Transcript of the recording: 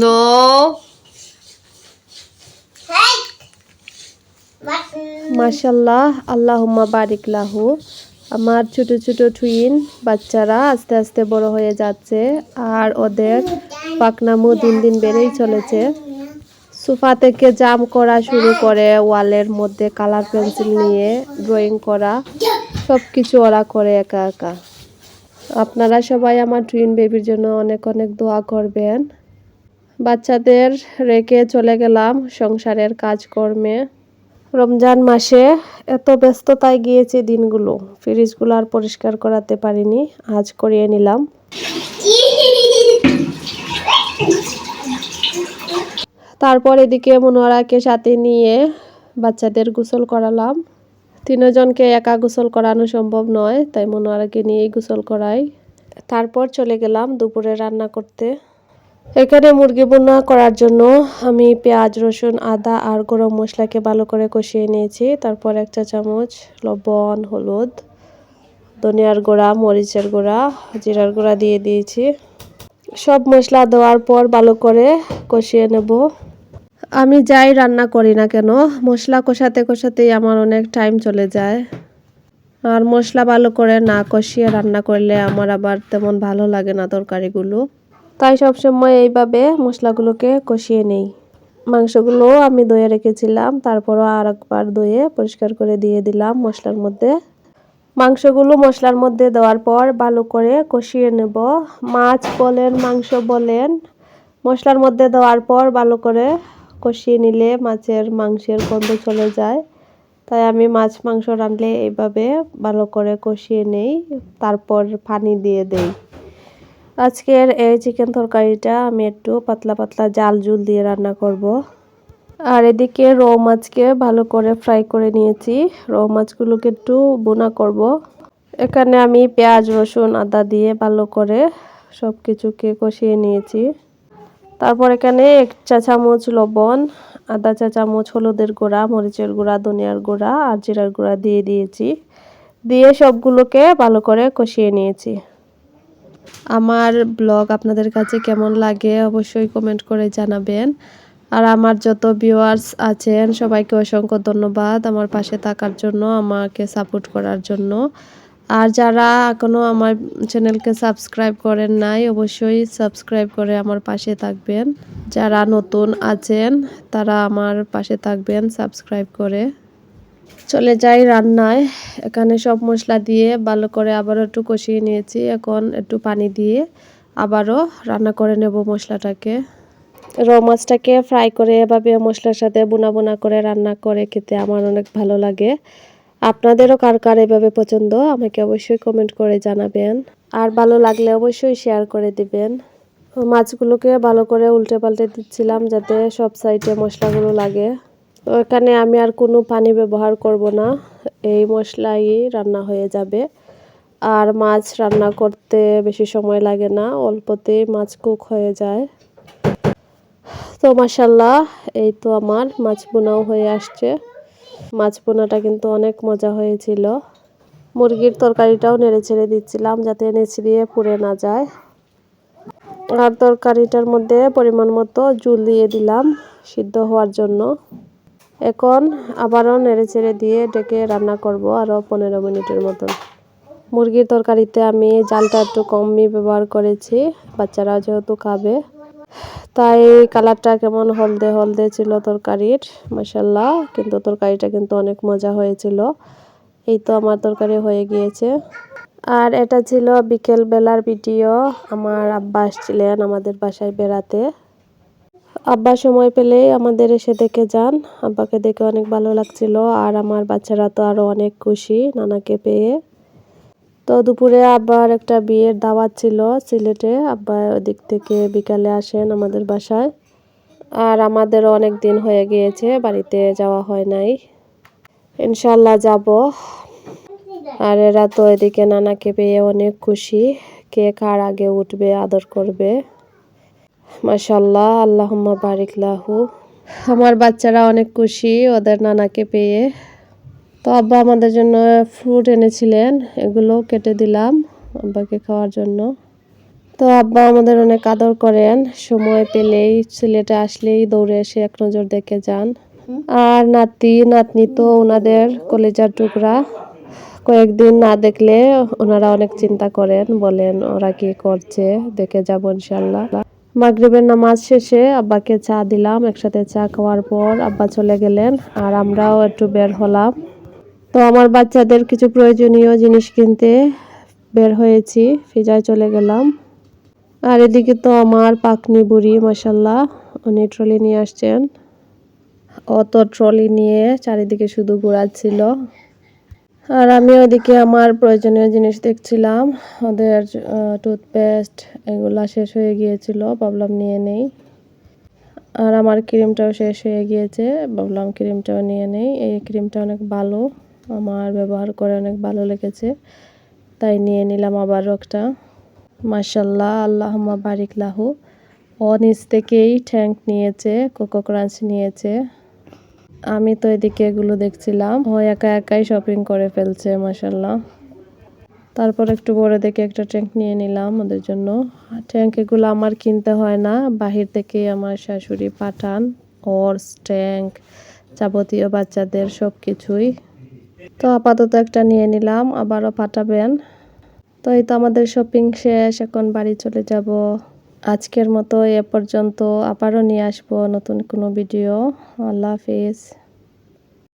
No. মাশাল্লাহ আল্লাহুম্মা বারিক লাহু। আমার ছোট ছোট টুইন বাচ্চারা আস্তে আস্তে বড় হয়ে যাচ্ছে আর ওদের পাকনামু দিন দিন বেড়েই চলেছে। সোফা থেকে জাম করা শুরু করে ওয়ালের মধ্যে কালার পেন্সিল নিয়ে ড্রয়িং করা সব কিছু ওরা করে একা একা। আপনারা সবাই আমার টুইন বেবির জন্য অনেক অনেক দোয়া করবেন। বাচ্চাদের রেখে চলে গেলাম সংসারের কাজকর্মে। রমজান মাসে এত ব্যস্ততায় গিয়েছে দিনগুলো ফ্রিজগুলো আর পরিষ্কার করাতে পারিনি, আজ করিয়ে নিলাম। তারপর এদিকে মনোয়ারাকে সাথে নিয়ে বাচ্চাদের গোসল করালাম। তিনজনকে একা গোসল করানো সম্ভব নয়, তাই মনোয়ারাকে নিয়েই গোসল করাই। তারপর চলে গেলাম দুপুরে রান্না করতে। এখানে মুরগি বোনা করার জন্য আমি পেঁয়াজ, রসুন, আদা আর গরম মশলাকে ভালো করে কষিয়ে নিয়েছি। তারপর এক চা চামচ লবণ, হলুদ, ধনিয়ার গুঁড়া, মরিচের গুঁড়া, জিরার গুঁড়া দিয়ে দিয়েছি। সব মশলা দেওয়ার পর ভালো করে কষিয়ে নেব। আমি যাই রান্না করি না কেন, মশলা কষাতে কষাতেই আমার অনেক টাইম চলে যায়। আর মশলা ভালো করে না কষিয়ে রান্না করলে আমার আবার তেমন ভালো লাগে না তরকারিগুলো। তাই সবসময় এইভাবে মশলাগুলোকে কষিয়ে নেই। মাংসগুলো আমি দইয়ে রেখেছিলাম, তারপরও আর একবার দইয়ে পরিষ্কার করে দিয়ে দিলাম মশলার মধ্যে। মাংসগুলো মশলার মধ্যে দেওয়ার পর ভালো করে কষিয়ে নেব। মাছ বলেন, মাংস বলেন, মশলার মধ্যে দেওয়ার পর ভালো করে কষিয়ে নিলে মাছের মাংসের গন্ধ চলে যায় তাই আমি মাছ, মাংস রাঁধলে এইভাবে ভালো করে কষিয়ে নেই, তারপর পানি দিয়ে দেই আজকের এই চিকেন তরকারিটা আমি একটু পাতলা পাতলা জাল জুল দিয়ে রান্না করব। আর এদিকে রৌ মাছকে ভালো করে ফ্রাই করে নিয়েছি রৌ মাছগুলোকে একটু বোনা করব। এখানে আমি পেঁয়াজ, রসুন, আদা দিয়ে ভালো করে সব কিছুকে কষিয়ে নিয়েছি তারপর এখানে এক চা চামচ লবণ, আদা চা চামচ হলুদের গুঁড়া, মরিচের গুঁড়া, ধনিয়ার গুঁড়া আর জিরার গুঁড়া দিয়ে দিয়েছি। দিয়ে সবগুলোকে ভালো করে কষিয়ে নিয়েছি। আমার ব্লগ আপনাদের কাছে কেমন লাগে অবশ্যই কমেন্ট করে জানাবেন। আর আমার যত ভিউয়ার্স আছেন, সবাইকে অসংখ্য ধন্যবাদ আমার পাশে থাকার জন্য, আমাকে সাপোর্ট করার জন্য। আর যারা এখনও আমার চ্যানেলকে সাবস্ক্রাইব করেন নাই, অবশ্যই সাবস্ক্রাইব করে আমার পাশে থাকবেন। যারা নতুন আছেন, তারা আমার পাশে থাকবেন, সাবস্ক্রাইব করে। চলে যাই রান্নায়। এখানে সব মশলা দিয়ে ভালো করে আবারও একটু কষিয়ে নিয়েছি। এখন একটু পানি দিয়ে আবারও রান্না করে নেব মশলাটাকে। রৌ মাছটাকে ফ্রাই করে এভাবে মশলার সাথে বোনা বোনা করে রান্না করে খেতে আমার অনেক ভালো লাগে। আপনাদেরও কার কার এভাবে পছন্দ, আমাকে অবশ্যই কমেন্ট করে জানাবেন। আর ভালো লাগলে অবশ্যই শেয়ার করে দিবেন। মাছগুলোকে ভালো করে উল্টে পাল্টে দিচ্ছিলাম যাতে সব সাইডে মশলাগুলো লাগে। এখানে আমি আর কোনো পানি ব্যবহার করব না। এই মশলাই রান্না হয়ে যাবে। আর মাছ রান্না করতে বেশি সময় লাগে না, অল্পতেই মাছ কুক হয়ে যায়। তো মাসাল্লাহ এই তো আমার মাছ বোনাও হয়ে আসছে। মাছ পোনাটা কিন্তু অনেক মজা হয়েছিল। মুরগির তরকারিটাও নেড়ে ছেড়ে দিচ্ছিলাম যাতে নেড়ে দিয়ে পুড়ে না যায়। আর তরকারিটার মধ্যে পরিমাণ মতো জুল দিয়ে দিলাম সিদ্ধ হওয়ার জন্য। এখন আবারও নেড়ে ছেড়ে দিয়ে ডেকে রান্না করব আরও পনেরো মিনিটের মতন। মুরগির তরকারিতে আমি জালটা একটু কমই ব্যবহার করেছি, বাচ্চারা যেহেতু খাবে। তাই কালারটা কেমন হলদে হলদে ছিল তরকারির মাসাল্লাহ কিন্তু তরকারিটা কিন্তু অনেক মজা হয়েছিল। এই তো আমার তরকারি হয়ে গিয়েছে। আর এটা ছিল বিকেল বেলার ভিডিও, আমার আব্বা আসছিলেন আমাদের বাসায় বেড়াতে। আব্বা সময় পেলেই আমাদের এসে দেখে যান। আব্বাকে দেখে অনেক ভালো লাগছিল, আর আমার বাচ্চারা তো আরও অনেক খুশি নানাকে পেয়ে। তো দুপুরে আবার একটা বিয়ের দাওয়াত ছিল সিলেটে। আব্বা ওদিক থেকে বিকালে আসেন আমাদের বাসায়। আর আমাদেরও অনেক দিন হয়ে গিয়েছে, বাড়িতে যাওয়া হয় নাই। ইনশাল্লাহ যাব। আর এরা তো এদিকে নানাকে পেয়ে অনেক খুশি। কে কার আগে উঠবে, আদর করবে। মাশাল্লাহ আল্লাহ বারিক লাহু। আমার বাচ্চারা অনেক খুশি ওদের নানাকে পেয়ে। তো আব্বা আমাদের জন্য ফ্রুট এনেছিলেন, এগুলো কেটে দিলাম আব্বাকে খাওয়ার জন্য। তো আব্বা আমাদের অনেক আদর করেন, সময় পেলেই সিলেটে আসলেই দৌড়ে এসে এক নজর দেখে যান। আর নাতি, নাতনি তো ওনাদের কলেজার টুকরা। কয়েকদিন না দেখলে ওনারা অনেক চিন্তা করেন, বলেন ওরা কি করছে, দেখে যাব ইনশাল্লাহ মাগরিবের নামাজ শেষে আব্বাকে চা দিলাম, একসাথে চা খাওয়ার পর আব্বা চলে গেলেন, আর আমরাও একটু বের হলাম। তো আমার বাচ্চাদের কিছু প্রয়োজনীয় জিনিস কিনতে বের হয়েছি, ফিজায় চলে গেলাম। আর এদিকে তো আমার পাকনি বুড়ি মাসাল্লাহ উনি ট্রলি নিয়ে আসছেন। অত ট্রলি নিয়ে চারিদিকে শুধু ঘোরাচ্ছিল। আর আমি ওদিকে আমার প্রয়োজনীয় জিনিস দেখছিলাম, ওদের টুথপেস্ট এগুলা শেষ হয়ে গিয়েছিল ভাবলাম নিয়ে নেই। আর আমার ক্রিমটাও শেষ হয়ে গিয়েছে ভাবলাম ক্রিমটাও নিয়ে নেই, এই ক্রিমটা অনেক ভালো। আমার ব্যবহার করে অনেক ভালো লেগেছে। তাই নিয়ে নিলাম আবার একটা মাসাল্লাহ আল্লাহ বারিক লাহু। ও নিচ থেকেই ট্যাঙ্ক নিয়েছে, কোকো ক্রাঞ্চ নিয়েছে। আমি তো এদিকে এগুলো দেখছিলাম। ও একা একাই শপিং করে ফেলছে মাসাল্লাহ তারপর একটু বড় দেখে একটা ট্যাঙ্ক নিয়ে নিলাম ওদের জন্য। ট্যাঙ্ক এগুলো আমার কিনতে হয় না। বাহির থেকে আমার শাশুড়ি পাঠান। হর্স ট্যাঙ্ক যাবতীয় বাচ্চাদের সব কিছুই তো আপাতত একটা নিয়ে নিলাম, আবারও পাঠাবেন তো এই তো আমাদের শপিং শেষ, এখন বাড়ি চলে যাব। আজকের মতো এ পর্যন্ত, আবারও নিয়ে আসব নতুন কোনো ভিডিও। আল্লাহ হাফিজ।